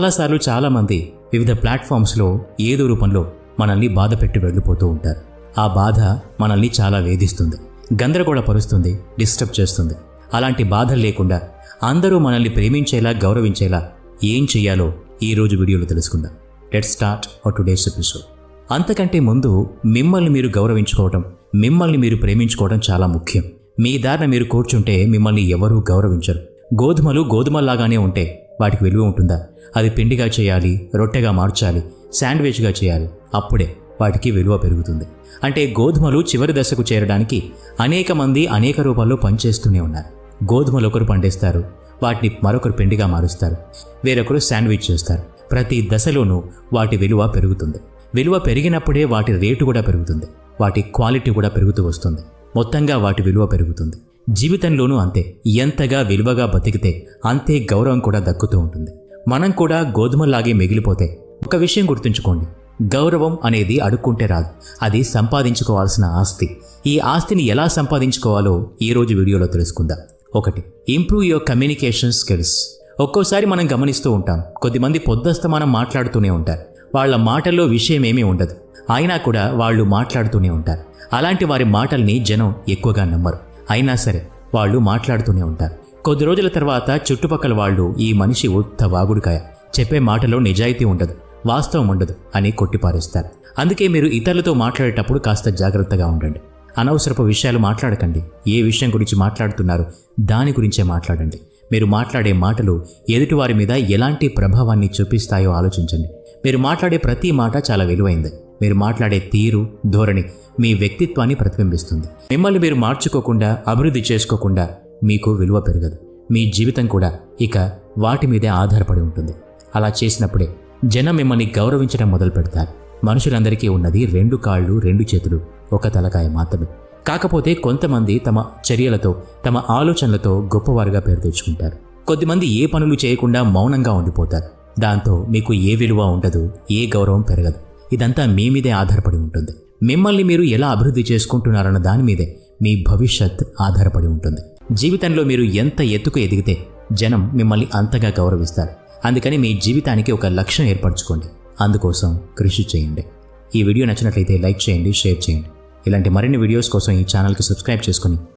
చాలాసార్లు చాలామంది వివిధ ప్లాట్ఫామ్స్లో ఏదో రూపంలో మనల్ని బాధ పెట్టి వెళ్ళిపోతూ ఉంటారు. ఆ బాధ మనల్ని చాలా వేధిస్తుంది. గందరగోళపరుస్తుంది డిస్టర్బ్ చేస్తుంది. అలాంటి బాధలు లేకుండా అందరూ మనల్ని ప్రేమించేలా గౌరవించేలా ఏం చెయ్యాలో ఈ రోజు వీడియోలో తెలుసుకుందాం. Let start our today's episode అంతకంటే ముందు మిమ్మల్ని మీరు గౌరవించుకోవడం మిమ్మల్ని మీరు ప్రేమించుకోవడం చాలా ముఖ్యం. మీ దారిన మీరు కూర్చుంటే మిమ్మల్ని ఎవరూ గౌరవించరు. గోధుమలు గోధుమల్లాగానే ఉంటే వాటికి విలువ ఉంటుందా? అది పిండిగా చేయాలి రొట్టెగా మార్చాలి శాండ్విచ్గా చేయాలి. అప్పుడే వాటికి విలువ పెరుగుతుంది. అంటే గోధుమలు చివరి దశకు చేరడానికి అనేక మంది అనేక రూపాల్లో పనిచేస్తూనే ఉన్నారు. గోధుమలు ఒకరు పండిస్తారు వాటిని మరొకరు పిండిగా మారుస్తారు వేరొకరు శాండ్విచ్ చేస్తారు. ప్రతి దశలోనూ వాటి విలువ పెరుగుతుంది. విలువ పెరిగినప్పుడే వాటి రేటు కూడా పెరుగుతుంది. వాటి క్వాలిటీ కూడా పెరుగుతూ వస్తుంది. మొత్తంగా వాటి విలువ పెరుగుతుంది. జీవితంలోనూ అంతే. ఎంతగా విలువగా బతికితే అంతే గౌరవం కూడా దక్కుతూ ఉంటుంది. మనం కూడా గోధుమలాగే మిగిలిపోతే ఒక విషయం గుర్తుంచుకోండి. గౌరవం అనేది అడుక్కుంటే రాదు. అది సంపాదించుకోవాల్సిన ఆస్తి. ఈ ఆస్తిని ఎలా సంపాదించుకోవాలో ఈ రోజు వీడియోలో తెలుసుకుందాం. ఒకటి ఇంప్రూవ్ యువర్ కమ్యూనికేషన్ స్కిల్స్. ఒక్కోసారి మనం గమనిస్తూ ఉంటాం. కొద్దిమంది పొద్దస్తమానం మాట్లాడుతూనే ఉంటారు. వాళ్ళ మాటల్లో విషయం ఏమీ ఉండదు. అయినా కూడా వాళ్ళు మాట్లాడుతూనే ఉంటారు. అలాంటి వారి మాటల్ని జనం ఎక్కువగా నమ్మరు. అయినా సరే వాళ్ళు మాట్లాడుతూనే ఉంటారు. కొద్ది రోజుల తర్వాత చుట్టుపక్కల వాళ్ళు ఈ మనిషి ఉత్త వాగుడుకాయ. చెప్పే మాటలో నిజాయితీ ఉండదు వాస్తవం ఉండదు అని కొట్టిపారేస్తారు. అందుకే మీరు ఇతరులతో మాట్లాడేటప్పుడు కాస్త జాగ్రత్తగా ఉండండి. అనవసరపు విషయాలు మాట్లాడకండి. ఏ విషయం గురించి మాట్లాడుతున్నారు దాని గురించే మాట్లాడండి. మీరు మాట్లాడే మాటలు ఎదుటివారి మీద ఎలాంటి ప్రభావాన్ని చూపిస్తాయో ఆలోచించండి. మీరు మాట్లాడే ప్రతి మాట చాలా విలువైంది. మీరు మాట్లాడే తీరు ధోరణి మీ వ్యక్తిత్వాన్ని ప్రతిబింబిస్తుంది. మిమ్మల్ని మీరు మార్చుకోకుండా అభివృద్ధి చేసుకోకుండా మీకు విలువ పెరగదు. మీ జీవితం కూడా ఇక వాటి మీదే ఆధారపడి ఉంటుంది. అలా చేసినప్పుడే జనం మిమ్మల్ని గౌరవించడం మొదలు పెడతారు. మనుషులందరికీ ఉన్నది రెండు కాళ్ళు రెండు చేతులు ఒక తలకాయ మాత్రమే. కాకపోతే కొంతమంది తమ చర్యలతో తమ ఆలోచనలతో గొప్పవారుగా పేరు తెచ్చుకుంటారు. కొద్దిమంది ఏ పనులు చేయకుండా మౌనంగా ఉండిపోతారు. దాంతో మీకు ఏ విలువ ఉండదు ఏ గౌరవం పెరగదు. ఇదంతా మీ మీదే ఆధారపడి ఉంటుంది. మిమ్మల్ని మీరు ఎలా అభివృద్ధి చేసుకుంటున్నారన్న దాని మీదే మీ భవిష్యత్ ఆధారపడి ఉంటుంది. జీవితంలో మీరు ఎంత ఎత్తుకు ఎదిగితే జనం మిమ్మల్ని అంతగా గౌరవిస్తారు. అందుకని మీ జీవితానికి ఒక లక్ష్యం ఏర్పరచుకోండి. అందుకోసం కృషి చేయండి. ఈ వీడియో నచ్చినట్లయితే లైక్ చేయండి షేర్ చేయండి. ఇలాంటి మరిన్ని వీడియోస్ కోసం ఈ ఛానల్కి సబ్స్క్రైబ్ చేసుకొని